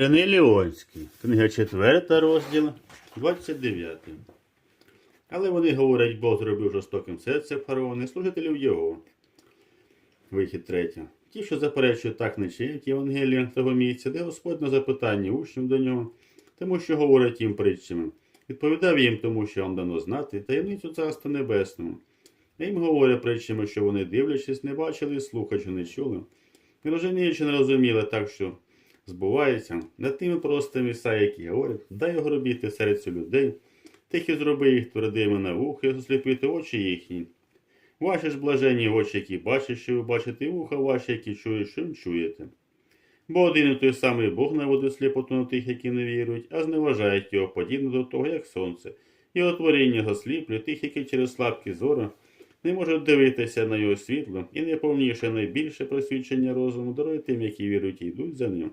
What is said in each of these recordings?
Леонський, книга 4, розділ 29. Але вони говорять, Бог зробив жорстоким серце фараона і служителів його. Вихід третя. Ті, що заперечують так не чинять Євангелія того місця, де Господь на запитання учнів до нього, тому що говорить їм притчами. Відповідав їм тому, що вам дано знати таємницю Царства Небесного. А їм говорять притчами, що вони, дивлячись, не бачили, і слухаючи, не чули. Не розуміючи, не розуміли так, що збувається над тими простими міста, які говорять, дай огробіти серцю людей, тих і зроби їх твердими на вухи, засліпити очі їхні. Ваші ж блаженні очі, які бачать, що ви бачите, і вуха ваші, які чують, що ви чуєте. Бо один і той самий Бог наводить сліпоту на тих, які не вірують, а зневажають його подібно до того, як сонце. Його творіння засліплює тих, які через слабкі зору не можуть дивитися на його світло, і найповніше найбільше просвідчення розуму дарує тим, які вірують і йдуть за ним.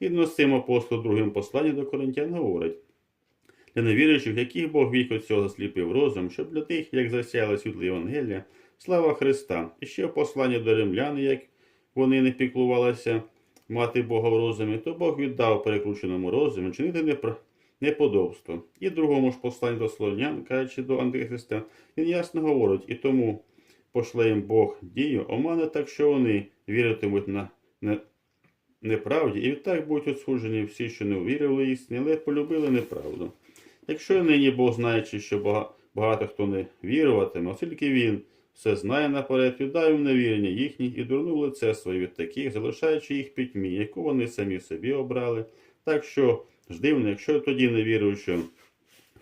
Згідно з цим апостол другим посланні до Коринтян говорить, для невіруючих, яких Бог вік від цього засліпив розум, щоб для тих, як засяяла світло Євангелія, слава Христа, і ще в посланні до римлян, як вони не піклувалися мати Бога в розумі, то Бог віддав перекрученому розумі чинити неподобство. І другому ж посланні до Солонян, кажучи до Антихриста, він ясно говорить, і тому пошле їм Бог дію, омане так, що вони віритимуть на неправді, і відтак будуть осуджені всі, що не увірили істині, але полюбили неправду. Якщо нині Бог знаючи, що багато хто не віруватиме, оскільки він все знає наперед, віддав невірення їхніх і дурнув лице своє від таких, залишаючи їх пітьмі, яку вони самі собі обрали. Так що ж дивно, якщо тоді не що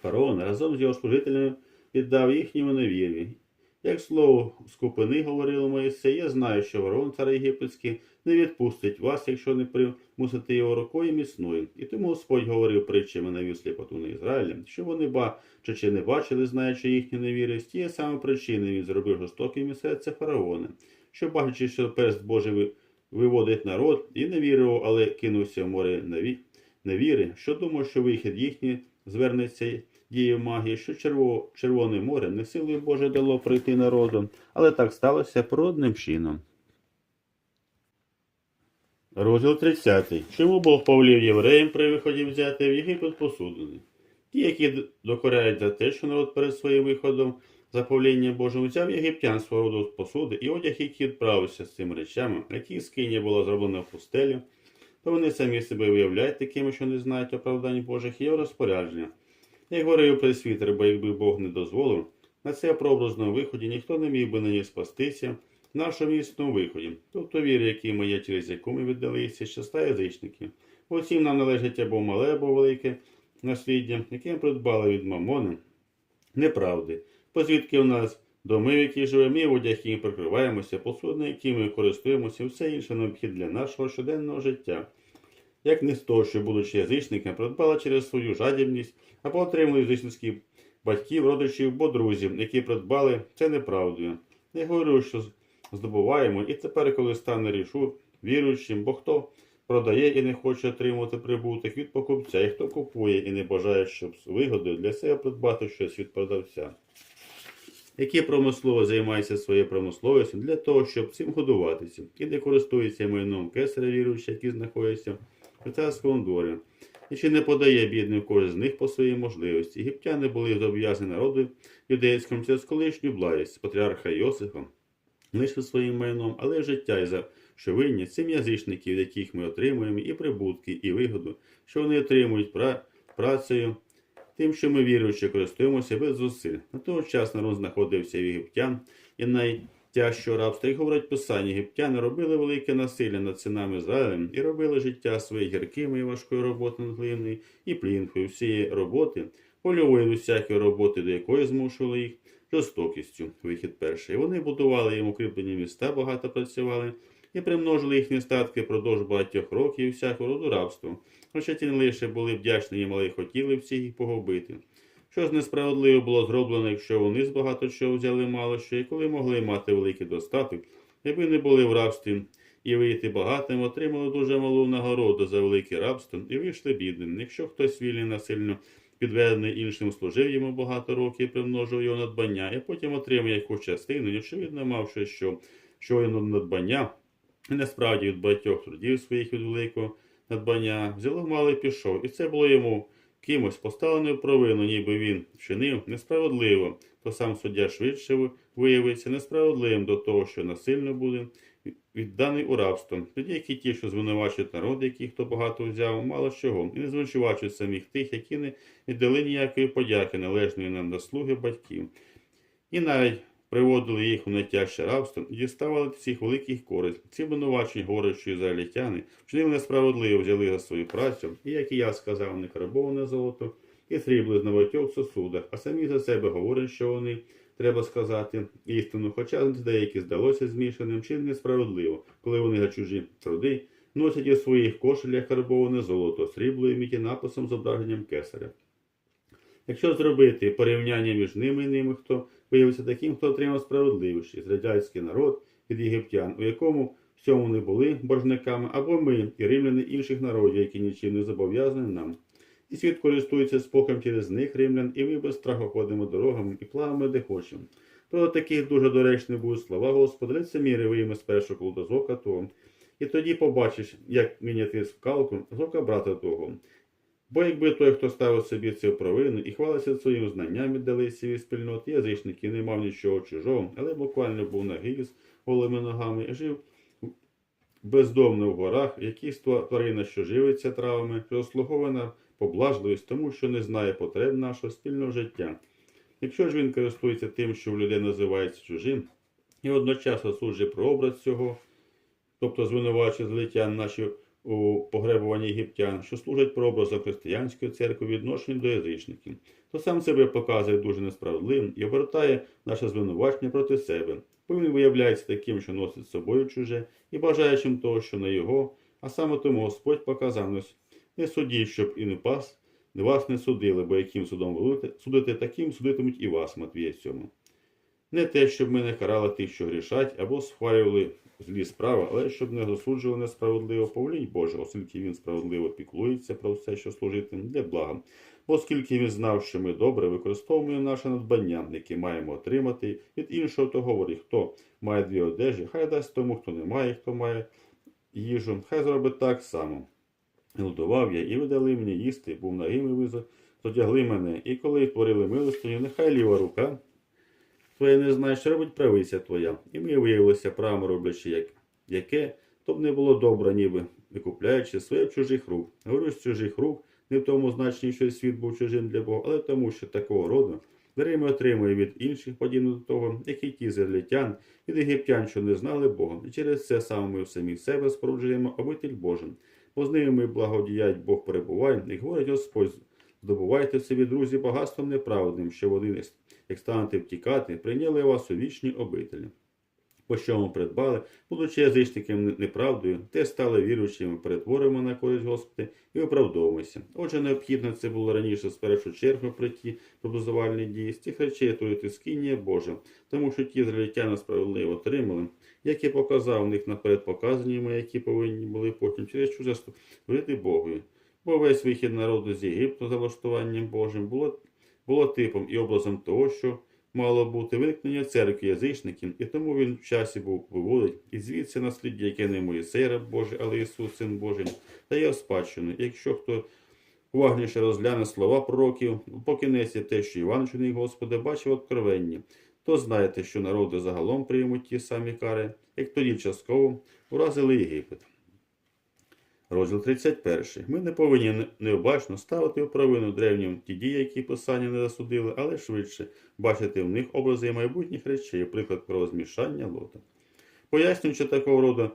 фараон разом з його служителями віддав їхньому невір'ї. Як слово скупини говорило Моїсей, я знаю, що ворон цар єгипетський не відпустить вас, якщо не примусите його рукою міцною. І тому Господь говорив притчами навів сліпоту на Ізраїлі, що вони бачачи не бачили, знаючи їхню невірність, тієї саме причини він зробив жорстоким серце фараона, що бачачи, що перст Божий виводить народ, і не вірив, але кинувся в море неві- невіри, що думав, що вихід їхній звернеться дією магії, що черво, Червоне море не силою Боже дало прийти народу, але так сталося природним чином. Розділ 30. Чому Бог повелів євреям при виході взяти в Єгипет посудини? Ті, які докоряють за те, що народ перед своїм виходом за повеління Божим взяв єгиптян свого роду посуди, і одяг, який відправився з цими речами, які скиня була зроблена в пустелі, то вони самі себе виявляють такими, що не знають оправдань Божих і розпорядження. Як говорив пресвітер, бо якби Бог не дозволив, на це прообразному виході ніхто не міг би нині спастися в нашому істинному виході, тобто віри, які ми є, через яку ми віддалися, щаста язичників. Усім нам належить або мале, або велике насліддя, яке ми придбали від мамони, неправди, позвідки у нас доми, в які живемо, і одяг, яким прикриваємося, посуди, якими ми користуємося, все інше необхідне для нашого щоденного життя. Як не з того, що, будучи язичниками, придбала через свою жадібність або отримали язичницьких батьків, родичів або друзів, які придбали це неправдою. Я говорю, що здобуваємо, і тепер, коли стане рішу віруючим, бо хто продає і не хоче отримувати прибуток від покупця, і хто купує і не бажає, щоб з вигодою для себе придбати щось від продавця. Які промислово займаються своєю промисловістю для того, щоб цим годуватися, і де користуються майном кесаря віруючі, які знаходяться в царському дворі, і чи не подає бідним кожен з них по своїй можливості. Єгиптяни були зобов'язані народу юдейському через колишню благість патріарха Йосифа, лише своїм майном, але життя і за що винні цим язичників, яких ми отримуємо і прибутки, і вигоду, що вони отримують пра- працею, тим, що ми віруючи, користуємося без зусиль. На того час народ знаходився в єгиптян, і найтяжчого рабства, як говорить писання, єгиптяни робили велике насилля над синами Ізраїлем і робили життя своє гіркими і важкою роботою над глиною і плінкою всієї роботи, польової до всякої роботи, до якої змушували їх жорстокістю. Вихід перший. Вони будували їм укріплені міста, багато працювали і примножили їхні статки впродовж багатьох років і всякого роду рабства. Хоча ті не лише були вдячні їм, але й хотіли всіх їх погубити. Що ж несправедливо було зроблено, якщо вони з багато чого взяли мало що, і коли могли мати великий достаток, якби не були в рабстві і вийти багатим, отримали дуже малу нагороду за велике рабство і вийшли бідним. Якщо хтось вільний насильно підведений іншим служив йому багато років, примножив його надбання, і потім отримав якусь частину, і, очевидно, мав щось, що, що його надбання, і насправді від багатьох трудів своїх від великого надбання, взяло мало і пішов, і це було йому кимось поставленою провину, ніби він вчинив несправедливо, то сам суддя швидше виявиться несправедливим до того, що насильно буде відданий у рабство. Тоді які ті, що звинувачують народ, який хто багато взяв, мало чого, і не звинувачують самих тих, які не віддали ніякої подяки належної нам заслуги батьків. І навіть приводили їх у найтяжче рабство і діставали цих великих користь. Ці винувачені горючі ізраїльтяни вчинили несправедливо, взяли за свою працю, і, як і я сказав, не карбоване золото і срібло з новотьох сосудах, а самі за себе говорять, що вони, треба сказати, істину, хоча деякі здалося змішаним чи несправедливо, коли вони за чужі труди носять у своїх кошелях карбоване золото, срібло і міті написом зображенням кесаря. Якщо зробити порівняння між ними і ними, хто виявиться таким, хто отримав справедливість, радянський народ від єгиптян, у якому всьому не були боржниками, або ми і римляни інших народів, які нічим не зобов'язані нам. І світ користується споком через них римлян, і ми без страху ходимо дорогами і плавами, де хочемо. Про таких дуже доречні будуть слова Господа, лице міри вийме спершу коло до зока того. І тоді побачиш, як міняти скалку з ока брата того. Бо якби той, хто ставив собі цю провину і хвалився своїм знанням від далесіві спільноти, язичники не мав нічого чужого, але буквально був нагий з голими ногами жив бездомно в горах, якісь тварина, що живиться травами, заслугована поблажливість тому, що не знає потреб нашого спільного життя. Якщо ж він користується тим, що в людей називається чужим, і одночасно суджує про образ цього, тобто звинувачує злиття наші у погребуванні єгиптян, що служать прообразом християнської церкви відношенню до язичників, то сам себе показує дуже несправедливим і обертає наше звинувачення проти себе, бо він виявляється таким, що носить з собою чуже, і бажаючим того, що не його, а саме тому Господь показав нас не судіть, щоб і не пас, не вас не судили, бо яким судом судите, таким судитимуть і вас, Матвія 7. Не те, щоб ми не карали тих, що грішать, або схвалювали злі справи, але щоб не засуджували несправедливо повелінь Боже, оскільки він справедливо піклується про все, що служити для блага. Бо оскільки він знав, що ми добре використовуємо наше надбання, яке маємо отримати від іншого, то говорить, хто має дві одежі, хай дасть тому, хто не має, хто має їжу, хай зробить так само. Голодував я, і ви дали мені їсти, був нагим, і ви зодягли мене, і коли творили милостиню, нехай ліва рука твоя не знає, що робить правиця твоя. І ми виявилися правильно роблячи, як, яке, то б не було добре, ніби викупляючи своє в чужих рук. Говорю з чужих рук, не в тому значенні, що світ був чужим для Бога, але тому, що такого роду дари отримує від інших, подібно до того, як і ті зерлітян, від єгиптян, що не знали Бога. І через це саме ми в самі себе споруджуємо обитель Божим. Бо з ними ми благодіять Бог перебуває, і говорить Господь, здобувайте собі, друзі, багатством неправедним, що вони, як станете втікати, прийняли вас у вічні обителі. По чому придбали, будучи язичниками неправдою, те стали віруючими, перетворимо на користь Господи і оправдовуємося. Отже, необхідно це було раніше з першу чергу при ті пробузувальні дії, з тих речей творити скинія Божа, тому що ті зрілітяни справедливо отримали, як і показав в них наперед показаніми, які повинні були потім через чужество говорити Богові. Бо весь вихід народу з Єгипту за влаштуванням Божим було, було типом і образом того, що мало бути виникнення церкви язичників, і тому він в часі був виводить, і звідси насліддя, яке не Моїсей, раб Божий, але Ісус, Син Божий, дає в спадщину. Якщо хто уважніше розгляне слова пророків, по кінець те, що Іван чиний Господа бачив откровенні, то знаєте, що народи загалом приймуть ті самі кари, як тоді частково уразили Єгипет. Розділ 31. Ми не повинні необачно ставити у провину древнім ті дії, які писання не засудили, але швидше бачити в них образи майбутніх речей, приклад про змішання лота. Пояснюючи такого роду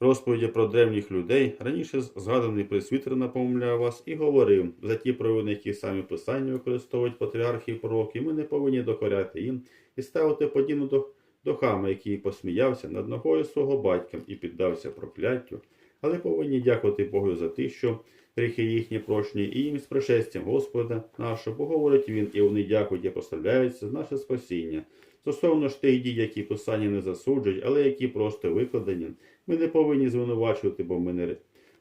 розповіді про древніх людей, раніше згаданий присвітер напомляв вас і говорив, за ті провини, які самі писання використовують патріархи і пророки, ми не повинні докоряти їм і ставити подібну до, до хама, який посміявся над ногою свого батька і піддався прокляттю але повинні дякувати Богу за те, що гріхи їхні прощені, і їм з пришестям Господа нашого, бо говорить він, і вони дякують і прославляються з наше спасіння. Стосовно ж тих дій, які писання не засуджують, але які просто викладені, ми не повинні звинувачувати, бо ми не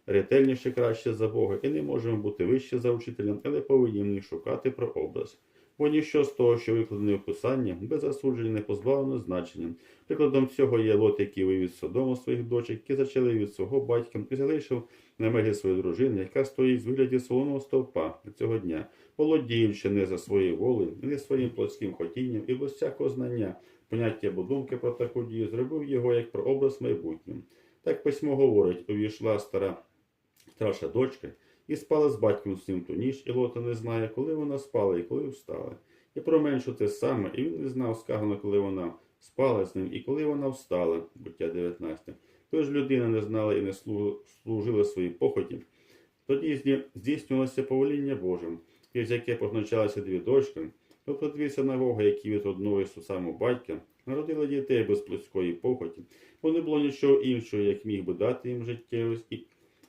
ретельніше краще за Бога і не можемо бути вище за учителем, але повинні в них шукати про образ. Бо ніщо з того, що викладено в Писанні, без засудження не позбавлено значення. Прикладом цього є Лот, який вивіз Содому своїх дочок, які зачали від свого батька і залишив на мегі свою дружину, яка стоїть з вигляді солоного стовпа цього дня, володіючи не за своєю волею, не своїм плотським хотінням і без всякого знання, поняття або думки про таку дію, зробив його як про образ майбутнім. Так письмо говорить, увійшла стара старша дочка і спала з батьком своїм ту ніч, і Лота не знає, коли вона спала і коли встала. І про меншу те саме, і він не знав, сказано, коли вона спала з ним і коли вона встала, буття 19. Тож людина не знала і не служила своїй похоті. Тоді здійснювалося повеління Божим, через яке позначалися дві дочки, тобто дві синагоги, які від одного і батька народили дітей без плотської похоті, бо не було нічого іншого, як міг би дати їм життєвість і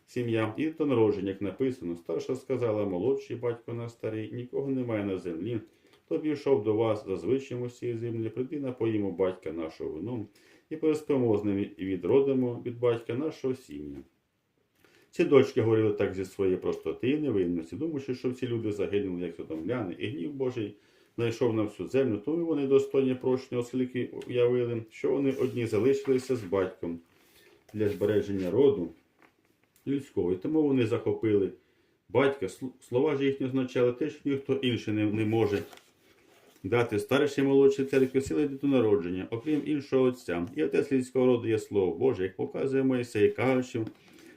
сім'я. І до народження, як написано, старша сказала молодший батько на старий, нікого немає на землі, то пішов до вас за звичаєм усієї землі, прийди напоїмо батька нашого вином, і переспимо з ним відродимо від батька нашого сім'я. Ці дочки говорили так зі своєї простоти і невинності, думаючи, що всі люди загинули, як содомляни, і гнів Божий знайшов на всю землю, тому вони достойні прощення, оскільки уявили, що вони одні залишилися з батьком для збереження роду людського. І тому вони захопили батька. Слова ж їхні означали те, що ніхто інший не, не може дати старшій молодшій церкві сили до народження, окрім іншого отця. І отець людського роду є слово Боже, як показує Моїсей, кажучи,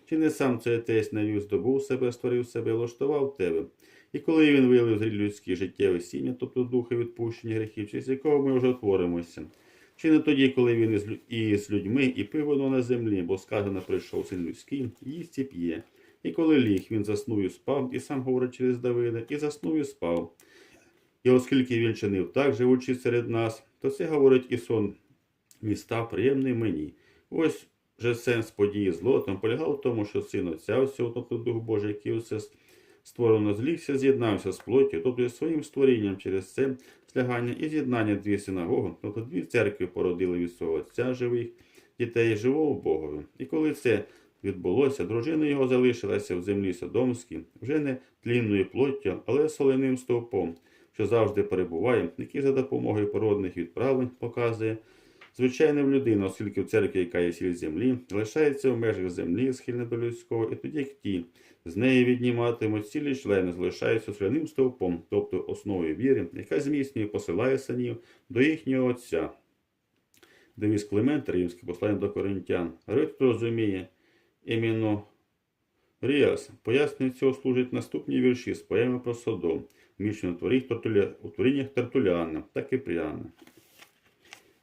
чи не сам цей отець навів, здобув себе, створив себе, влаштував тебе. І коли він вилив з людські життєве сім'я, тобто духи відпущення гріхів, через якого ми вже творимося. Чи не тоді, коли він і з людьми, і пив воно на землі, бо сказано прийшов син людський, їсть і п'є. І коли ліг, він заснув і спав, і сам говорить через Давида, і заснув і спав. І оскільки він чинив так, живучи серед нас, то це говорить і сон мій став приємний мені. Ось же сенс події з лотом полягав в тому, що син Отця всього, тобто Дух Божий, який усе створено злігся, з'єднався з плоттю, тобто своїм створінням через це слягання і з'єднання дві синагоги, тобто дві церкви породили від свого Отця живих дітей живого Богові. І коли це відбулося, дружина його залишилася в землі Содомській, вже не тлінною плоттю, але соленим стовпом, що завжди перебуває, який за допомогою породних відправлень показує звичайна людина, оскільки в церкві, яка є сіль землі, лишається в межах землі, схильна до людського, і тоді як ті з неї відніматимуть цілі члени, залишаються соляним стовпом, тобто основою віри, яка зміцнює посилає синів до їхнього Отця. Девіз Климент, римське послання до коринтян. Рит розуміє іменно Ріас. Пояснення цього служать наступні вірші з поеми про Содом, мічно у творіннях Тартуляна та Кипріана.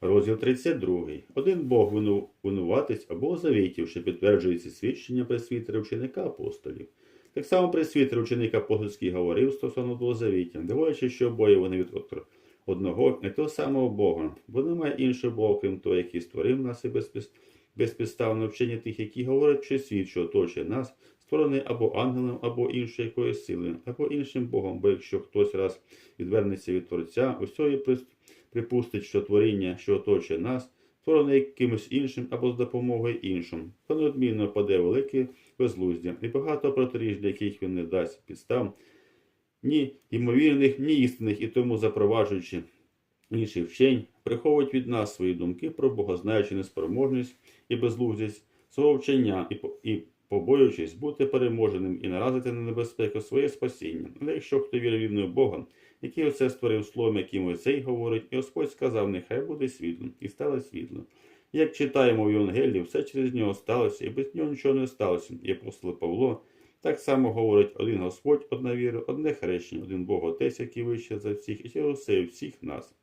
Розділ 32. Один Бог вину- винуватець або завітів, що підтверджується свідчення пресвітера ученика апостолів. Так само пресвітер ученик апостольський говорив стосовно двох завітів, дивуючи, що обоє вони від одного і того самого Бога, бо немає іншого Бога, крім того, який створив нас і безпідставно вчення тих, які говорять, що світ, що оточує нас, створений або ангелом, або іншою якоюсь силою, або іншим Богом, бо якщо хтось раз відвернеться від Творця, усього і прис- припустить, що творіння, що оточує нас, створене якимось іншим або з допомогою іншим, то неодмінно паде велике безглуздя, і багато протиріж, для яких він не дасть підстав, ні ймовірних, ні істинних, і тому запроваджуючи інші вчень, приховують від нас свої думки про Бога, знаючи неспроможність і безглуздість свого вчення і, і побоюючись бути переможеним і наразити на небезпеку своє спасіння. Але якщо хто вірить вірною Бога, який оце створив словом, яким оцей говорить, і Господь сказав, нехай буде світло, і стало світло. Як читаємо в Євангелії, все через нього сталося, і без нього нічого не сталося. І апостол Павло так само говорить один Господь, одна віра, одне хрещення, один Бог Отець, який вище за всіх, і через всіх нас.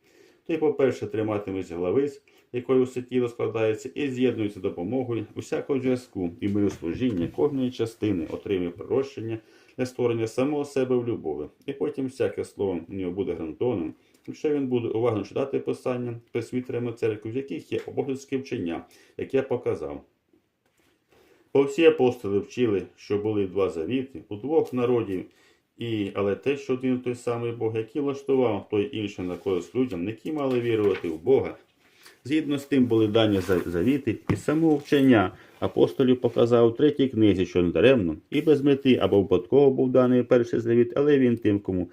Той, по-перше, триматиметься глави, з якої усе тіло складається, і з'єднується допомогою усякого зв'язку і мирослужіння кожної частини, отримує прощення для створення самого себе в любові. І потім всяке слово в нього буде гарантованим, якщо він буде уважно читати писання пресвітерами церкви, в яких є обов'язки вчення, як я показав. Бо всі апостоли вчили, що були два завіти у двох народів, і, але те, що один той самий Бог, який влаштував той інший на користь людям, які мали вірувати в Бога. Згідно з тим були дані завіти, і само вчення. Апостолів показав у третій книзі, що не даремно, і без мети або випадково був даний перший завіт, але він тим, кому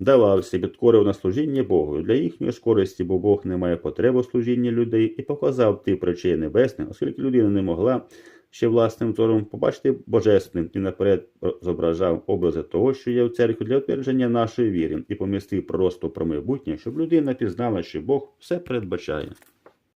давався, підкорив на служіння Богу. Для їхньої ж користі, бо Бог не має потреби у служінні людей і показав ті причини небесні, оскільки людина не могла ще власним зором побачити божественним і наперед зображав образи того, що є в церкві для утвердження нашої віри, і помістив пророцтво про майбутнє, щоб людина пізнала, що Бог все передбачає.